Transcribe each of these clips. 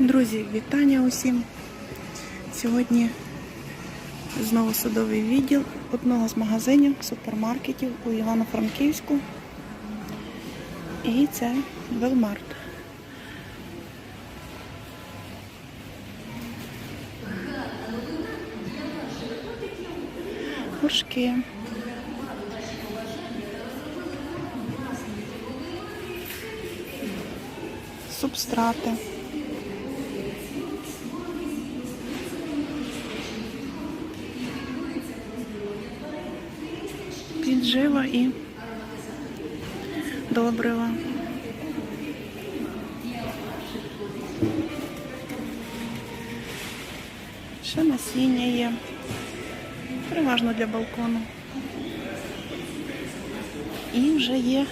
Друзі, вітання усім. Сьогодні знову садовий відділ одного з магазинів супермаркетів у Івано-Франківську. І це Велмарт. Горшки. Субстрати. Піджива і добрива. Ще насіння є. Переважно для балкону. І вже є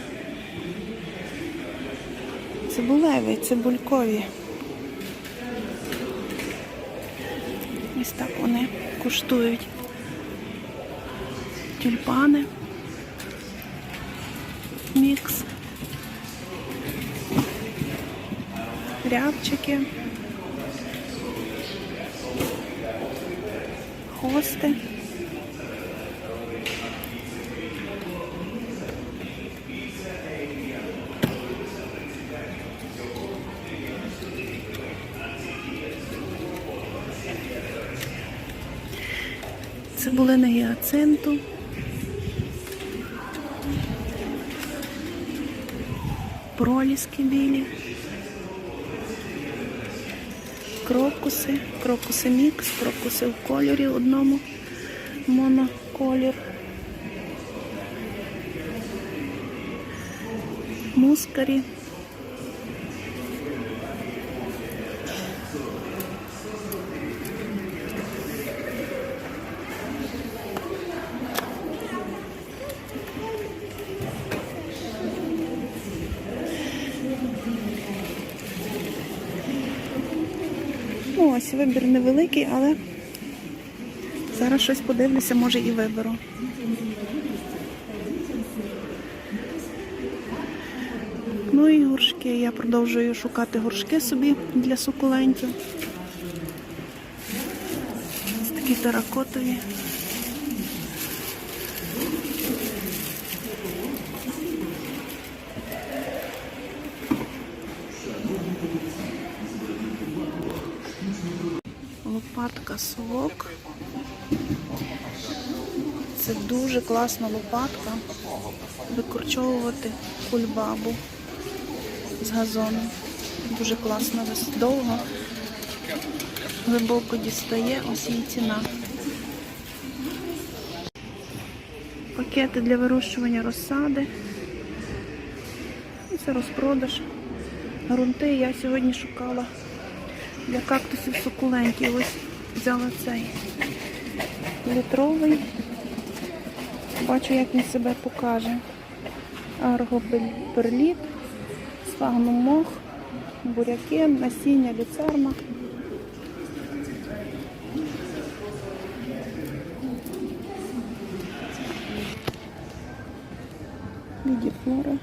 цибулеві, цибулькові. Ось так вони куштують тюльпани. Мікс. Рябчики. Хости. Цибулини гіацинту. Проліски білі. Крокуси, крокуси мікс, крокуси в кольорі одному моноколір. Мускарі. Ось вибір невеликий, але зараз щось подивлюся, може і виберу. Ну і горшки. Я продовжую шукати горшки собі для сукулентів. Ось такі теракотові. Лопатка совок. Це дуже класна лопатка. Викорчовувати кульбабу з газону. Дуже класно, довго, глибоко дістає, ось її ціна. Пакети для вирощування розсади. Це розпродаж. Грунти я сьогодні шукала для кактусів сукулентів. Ось взяла цей літровий. Бачу, як він себе покаже. Аргоперліт, мох, буряки, насіння люцерна. Відіфлора.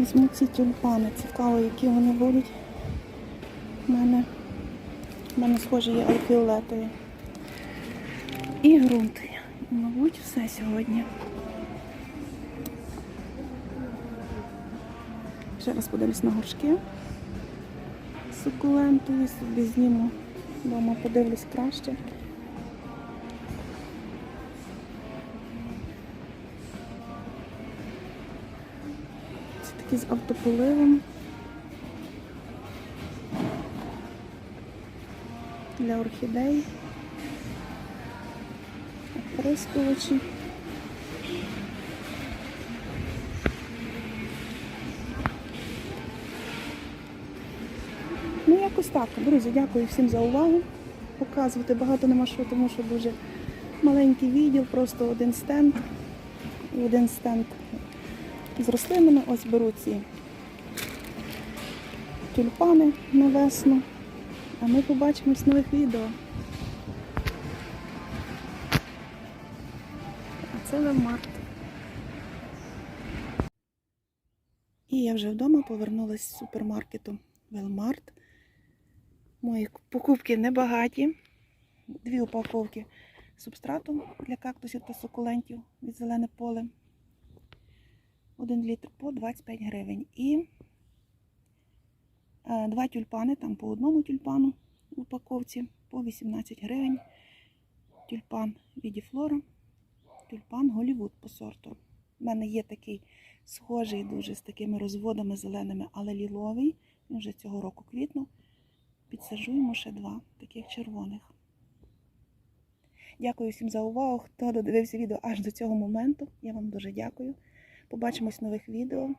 Візьму ці тюльпани. Цікаво, які вони будуть. У мене, у мене схожі є альфіолетові. І ґрунти. Мабуть, все сьогодні. Ще раз подивлюсь на горшки. Сукулентові собі зніму. Дома подивлюсь краще. Це з автополивом. Для орхідей. Оприскувачі. Ну, якось так. Друзі, дякую всім за увагу. Показувати багато нема що, тому що дуже маленький відділ, просто один стенд. І один стенд з рослинами. Ось беру ці тюльпани на весну. А ми побачимось в нових відео. А це Велмарт. І я вже вдома повернулася з супермаркету. Велмарт. Мої покупки небагаті. Дві упаковки субстрату для кактусів та сукулентів від зелене поле. Один літр по 25 гривень. І е, два тюльпани, там по одному тюльпану в упаковці по 18 гривень. Тюльпан Відіфлора, тюльпан Голівуд по сорту. У мене є такий схожий дуже з такими розводами зеленими, але ліловий. Він вже цього року квітнув. Підсаджуємо ще два таких червоних. Дякую всім за увагу. Хто додивився відео аж до цього моменту. Я вам дуже дякую. Побачимось в нових відео.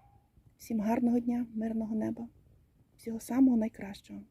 Всім гарного дня, мирного неба, всього самого найкращого.